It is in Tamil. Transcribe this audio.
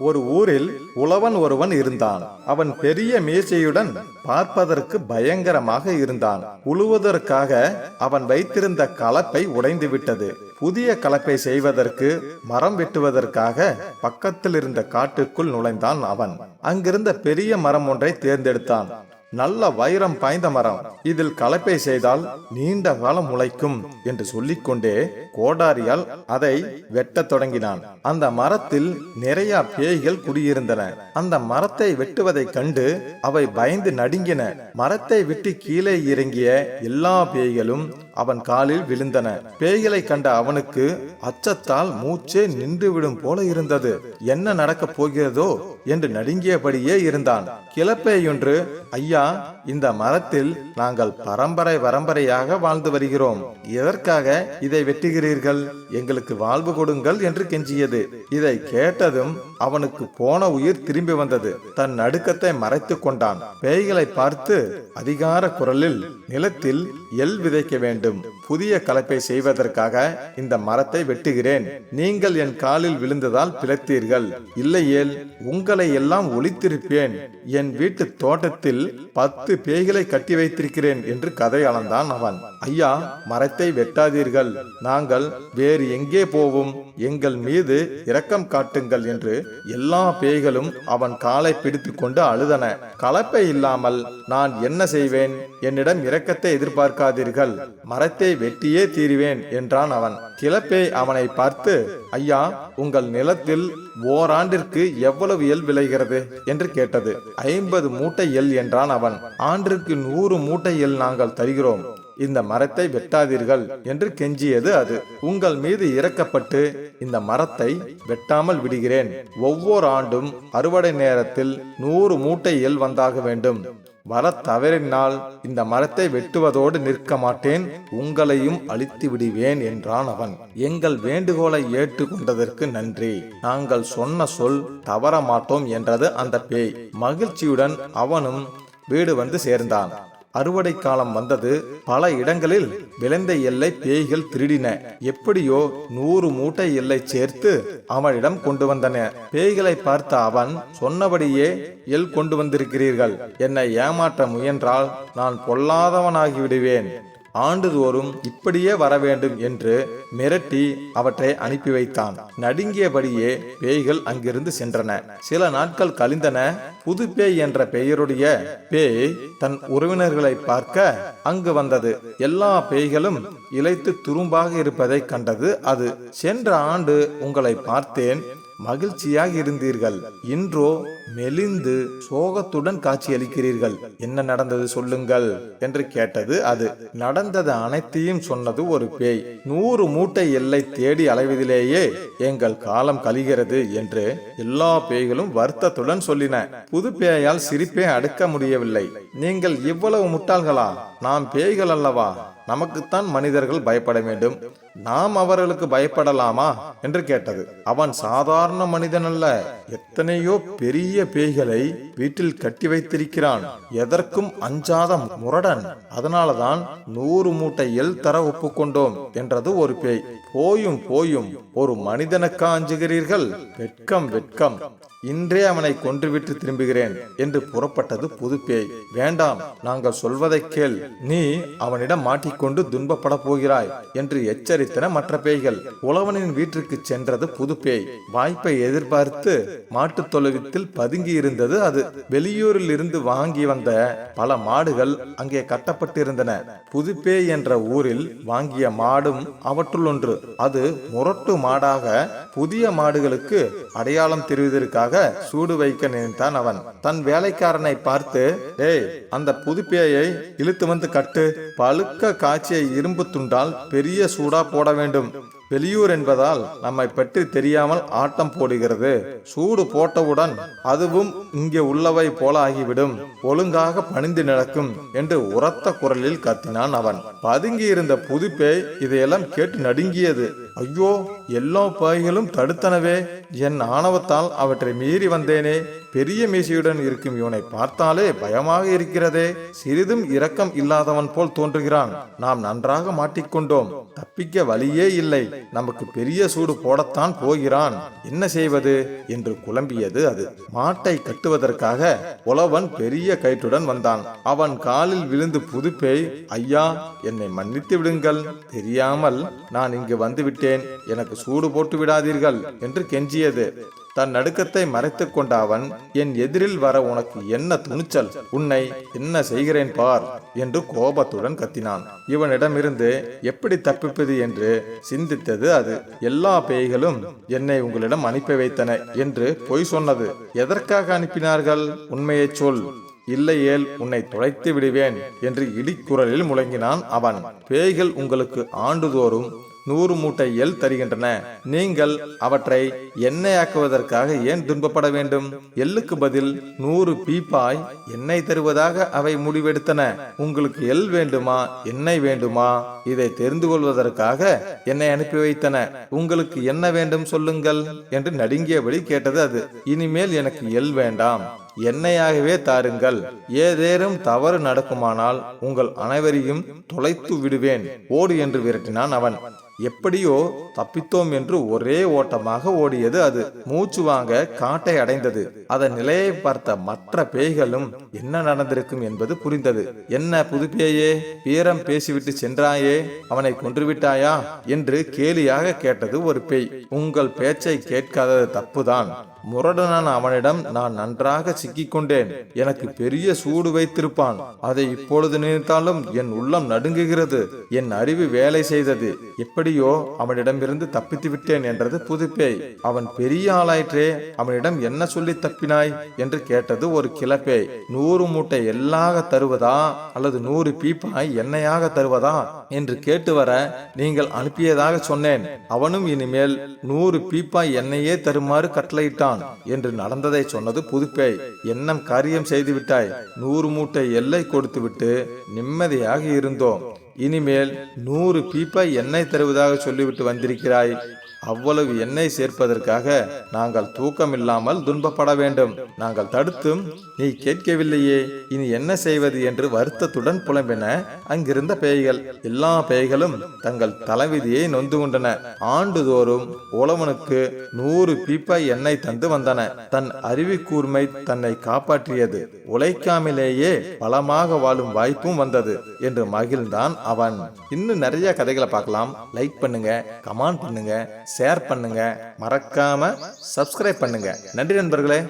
ஒரு ஊரில் உழவன் ஒருவன் இருந்தான். அவன் பெரிய மேசையுடன் பார்ப்பதற்கு பயங்கரமாக இருந்தான். உழுவதற்காக அவன் வைத்திருந்த கலப்பை உடைந்து விட்டது புதிய கலப்பை செய்வதற்கு மரம் வெட்டுவதற்காக பக்கத்தில் இருந்த காட்டுக்குள் நுழைந்தான் அவன். அங்கிருந்த பெரிய மரம் ஒன்றை தேர்ந்தெடுத்தான். நல்ல வைரம் பாய்ந்த மரம். இதில் கலப்பை செய்தால் நீண்ட காலம் முளைக்கும் என்று சொல்லிக்கொண்டே கோடாரியால் அதை வெட்டத் தொடங்கினான். அந்த மரத்தில் நிறைய பேய்கள் குடியிருந்தன. அந்த மரத்தை வெட்டுவதைக் கண்டு அவை பயந்து நடுங்கின. மரத்தை விட்டு கீழே இறங்கிய எல்லா பேய்களும் அவன் காலில் விழுந்தன. பேய்களை கண்ட அவனுக்கு அச்சத்தால் மூச்சே நின்றுவிடும் போல இருந்தது. என்ன நடக்கப் போகிறதோ என்று நடுங்கியபடியே இருந்தான். கிளப்பேயொன்று ஐயா இந்த மரத்தில் நாங்கள் பரம்பரை பரம்பரையாக வாழ்ந்து வருகிறோம். எதற்காக இதை வெட்டுகிறீர்கள்? எங்களுக்கு வாழ்வு கொடுங்கள் என்று கெஞ்சியது. இதை கேட்டதும் அவனுக்கு போன உயிர் திரும்பி வந்தது. தன் நடுக்கத்தை மறைத்துக் கொண்டான். பேய்களை பார்த்து அதிகார குரலில் நிலத்தில் எல் விதைக்க வேண்டும். வேண்டும் புதிய கலப்பை செய்வதற்காக இந்த மரத்தை வெட்டுகிறேன். நீங்கள் என் காலில் விழுந்ததால் பிழைத்தீர்கள். இல்லையேல் உங்களை எல்லாம் ஒழித்திருப்பேன் என் வீட்டு தோட்டத்தில் பத்து பேய்களை கட்டி வைத்திருக்கிறேன் என்று கதை அளந்தான் அவன். ஐயா மரத்தை வெட்டாதீர்கள். நாங்கள் வேறு எங்கே போவோம்? எங்கள் மீது இரக்கம் காட்டுங்கள் என்று எல்லா பேய்களும் அவன் காலை பிடித்து கொண்டு அழுதன. கலப்பை இல்லாமல் நான் என்ன செய்வேன்? என்னிடம் இரக்கத்தை எதிர்பார்க்காதீர்கள். மரத்தை வெட்டியே தீருவேன் என்றான் அவன். கிளப்பே அவனை பார்த்து ஐயா உங்கள் நிலத்தில் ஓராண்டிற்கு எவ்வளவு எல் விளைகிறது? என்று கேட்டது. ஐம்பது மூட்டை எல் என்றான் அவன். ஆண்டிற்கு நூறு மூட்டை எல் நாங்கள் தருகிறோம். இந்த மரத்தை வெட்டாதீர்கள் என்று கெஞ்சியது அது. உங்கள் மீது இறக்கப்பட்டு இந்த மரத்தை வெட்டாமல் விடுகிறேன். ஒவ்வொரு ஆண்டும் அறுவடை நேரத்தில் நூறு மூட்டை எல் வந்தாக வேண்டும். வர தவறினால் இந்த மரத்தை வெட்டுவதோடு நிற்க மாட்டேன் உங்களையும் அழித்து விடுவேன் என்றான் அவன். எங்கள் வேண்டுகோளை ஏற்றுக்கொண்டதற்கு நன்றி. நாங்கள் சொன்ன சொல் தவற மாட்டோம் என்றது அந்த பேய். மகிழ்ச்சியுடன் அவனும் வீடு வந்து சேர்ந்தான். அறுவடை காலம் வந்தது. பல இடங்களில் விளைந்த எல்லை பேய்கள் திருடின. எப்படியோ நூறு மூட்டை எல்லை சேர்த்து அவனிடம் கொண்டு வந்தன. பேய்களை பார்த்த அவன் சொன்னபடியே எல் கொண்டு வந்திருக்கிறீர்கள். என்னை ஏமாற்ற முயன்றால் நான் பொல்லாதவனாகிவிடுவேன். ஆண்டுதோறும் இப்படியே வர வேண்டும் என்று மிரட்டி அவற்றை அனுப்பி வைத்தான். நடுங்கியபடியே பேய்கள் அங்கிருந்து சென்றன. சில நாட்கள் கழிந்தன புது பேய் என்ற பெயருடைய பேய் தன் உறவினர்களை பார்க்க அங்கு வந்தது. எல்லா பேய்களும் இழைத்து துரும்பாக இருப்பதை கண்டது. அது சென்ற ஆண்டு உங்களை பார்த்தேன். மகிழ்ச்சியாக இருந்தீர்கள். இன்றோ மெலிந்து சோகத்துடன் காட்சியளிக்கிறீர்கள். என்ன நடந்தது சொல்லுங்கள் என்று கேட்டது அது. நடந்தது அனைத்தையும் சொன்னது ஒரு பேய். நூறு மூட்டை எல்லை தேடி அலைவதிலேயே எங்கள் காலம் கழிகிறது என்று எல்லா பேய்களும் வருத்தத்துடன் சொல்லின. புது பேயால் சிரிப்பே அடக்க முடியவில்லை. நீங்கள் இவ்வளவு முட்டாள்களா? நாம் பேய்கள் அல்லவா? நமக்குத்தான் மனிதர்கள் பயப்பட வேண்டும். நாம் அவர்களுக்கு பயப்படலாமா? என்று கேட்டது. அவன் சாதாரண மனிதன் அல்ல. எத்தனையோ பெரிய பேய்களை வீட்டில் கட்டி வைத்திருக்கிறான். எதற்கும் அஞ்சாத முரடன். அதனாலதான் நூறு மூட்டை எல் தர ஒப்புக்கொண்டோம் என்றது ஒரு பேய். போயும் போயும் ஒரு மனிதனுக்கா அஞ்சுகிறீர்கள்? வெட்கம் வெட்கம். இன்றே அவனை கொன்றுவிட்டு திரும்புகிறேன் என்று புறப்பட்டது புதுப்பேய். வேண்டாம் நாங்கள் சொல்வதை கேள். நீ அவனிடம் மாட்டிக்கொண்டு துன்பப்பட போகிறாய் என்று எச்சரித்தன மற்ற பேய்கள். உழவனின் வீட்டிற்கு சென்றது புதுப்பேய். வாய்ப்பை எதிர்பார்த்து மாட்டுத் தொழுவித்தில் பதுங்கி இருந்தது அது. வெளியூரில் இருந்து வாங்கி வந்த பல மாடுகள் அங்கே கட்டப்பட்டிருந்தன. புதுப்பேய் என்ற ஊரில் வாங்கிய மாடும் அவற்றுள் ஒன்று. அது முரட்டு மாடாக புதிய மாடுகளுக்கு அடையாளம் தெரிவதற்காக சூடு வைக்க நினைத்தான் அவன். தன் வேலைக்காரனை பார்த்து ஏய் அந்த புதுப்பேயை இழுத்து வந்து கட்டு. பழுக்க காய்ச்சிய இரும்பு துண்டால் பெரிய சூடா போட வேண்டும். வெளியூர் என்பதால் நம்மை பற்றி தெரியாமல் ஆட்டம் போடுகிறது. சூடு போட்டவுடன் அதுவும் இங்கே உள்ளவை போல ஆகிவிடும் ஒழுங்காக பணிந்து நடக்கும் என்று உரத்த குரலில் கத்தினான் அவன். பதுங்கி இருந்த புதுப்பேய் இதையெல்லாம் கேட்டு நடுங்கியது. ஐயோ எல்லா பாய்களும் தடுத்தனவே. என் ஆணவத்தால் அவற்றை மீறி வந்தேனே. பெரிய மீசையுடன் இருக்கும் இவனை பார்த்தாலே பயமாக இருக்கிறதே. சிறிதும் இரக்கம் இல்லாதவன் போல் தோன்றுகிறான். நாம் நன்றாக மாட்டிக்கொண்டோம். தப்பிக்க வழியே இல்லை. நமக்கு பெரிய சூடு போடத்தான் போகிறான். என்ன செய்வது? என்று குழம்பியது அது. மாட்டை கட்டுவதற்காக உழவன் பெரிய கயிற்றுடன் வந்தான். அவன் காலில் விழுந்து புதுப்பேய் ஐயா என்னை மன்னித்து விடுங்கள். தெரியாமல் நான் இங்கு வந்துவிட்டேன். எனக்கு சூடு போட்டு விடாதீர்கள் என்று கெஞ்சியது. தன் நடுக்கத்தை மறைத்து கொண்ட அவன் என் எதிரில் வர உனக்கு என்ன துணிச்சல்? உன்னை என்ன செய்கிறேன் பார் என்று கோபத்துடன் கத்தினான். இவனிடமிருந்து எப்படி தப்பிப்பது என்று சிந்தித்தது அது. எல்லா பேய்களும் என்னை உங்களிடம் அனுப்பி வைத்தன என்று பொய் சொன்னது. எதற்காக அனுப்பினார்கள்? உண்மையைச் சொல். இல்லையேல் உன்னை துளைத்து விடுவேன் என்று இடிக்குரலில் முழங்கினான் அவன். பேய்கள் உங்களுக்கு ஆண்டுதோறும் நூறு மூட்டை எல் தருகின்றன. நீங்கள் அவற்றை எண்ணெயாக்குவதற்காக ஏன் துன்பப்பட வேண்டும்? எள்ளுக்கு பதில் நூறு பீப்பாய் எண்ணெய் தருவதாக அவை முடிவெடுத்தன. உங்களுக்கு எல் வேண்டுமா எண்ணெய் வேண்டுமா? இதை தெரிந்து கொள்வதற்காக என்னை அனுப்பி வைத்தன. உங்களுக்கு என்ன வேண்டும் சொல்லுங்கள் என்று நடுங்கியபடி கேட்டது அது. இனிமேல் எனக்கு எல் வேண்டாம். என்னையாகவே தாருங்கள். ஏதேனும் தவறு நடக்குமானால் உங்கள் அனைவரையும் தொலைத்து விடுவேன். ஓடு என்று விரட்டினான் அவன். எப்படியோ தப்பித்தோம் என்று ஒரே ஓட்டமாக ஓடியது அது. மூச்சு வாங்க காட்டை அடைந்தது. அதன் நிலையை பார்த்த மற்ற பேய்களும் என்ன நடந்திருக்கும் என்பது புரிந்தது. என்ன புது பேயே வீரம் பேசிவிட்டு சென்றாயே அவனை கொன்றுவிட்டாயா என்று கேலியாக கேட்டது ஒரு பேய். உங்கள் பேச்சை கேட்காதது தப்புதான். முரடனான அவனிடம் நான் நன்றாக சிக்கிக்கொண்டேன். எனக்கு பெரிய சூடு வைத்திருப்பான். அதை இப்பொழுது நினைத்தாலும் என் உள்ளம் நடுங்குகிறது. என் அறிவு வேலை செய்தது. எப்படியோ அவனிடமிருந்து தப்பித்து விட்டேன் என்றது புதுப்பேய். அவன் பெரிய ஆளாயிற்றே அவனிடம் என்ன சொல்லி தப்பினாய்? என்று கேட்டது ஒரு கிளப்பேய். நூறு மூட்டை எல்லாக தருவதா? அல்லது நூறு பீப்பாய் எண்ணெயாக தருவதா? என்று கேட்டு வர நீங்கள் அனுப்பியதாக சொன்னேன். அவனும் இனிமேல் நூறு பீப்பாய் எண்ணெயே தருமாறு கட்டளையிட்டான். என்று நடந்ததை சொன்னது புதுப்பேய் எண்ணம் காரியம் செய்து விட்டாய் நூறு மூட்டை எல்லை கொடுத்துவிட்டு நிம்மதியாக இருந்தோம். இனிமேல் நூறு பீப்பாய் எண்ணெய் தருவதாக சொல்லிவிட்டு வந்திருக்கிறாய். அவ்வளவு எண்ணெய் சேர்ப்பதற்காக நாங்கள் தூக்கமில்லாமல் துன்பப்பட வேண்டும். நாங்கள் தடுத்தும் நீ கேட்கவில்லையே இனி என்ன செய்வது என்று வருத்தத்துடன் புலம்பின அங்கிருந்த பேய்கள். எல்லா பேய்களும் தங்கள் தலைவிதியை நொந்து கொண்டன ஆண்டுதோறும் உழவனுக்கு நூறு பீப்பாய் எண்ணெய் தந்து வந்தன. தன் அறிவு கூர்மை தன்னை காப்பாற்றியது. உழைக்காமலேயே பலமாக வாழும் வாய்ப்பும் வந்தது என்று மகிழ்ந்தான் அவன். இன்னும் நிறைய கதைகளை பார்க்கலாம். லைக் பண்ணுங்க கமெண்ட் பண்ணுங்க. ஷேர் பண்ணுங்க. மறக்காம சப்ஸ்கிரைப் பண்ணுங்க. நன்றி நண்பர்களே.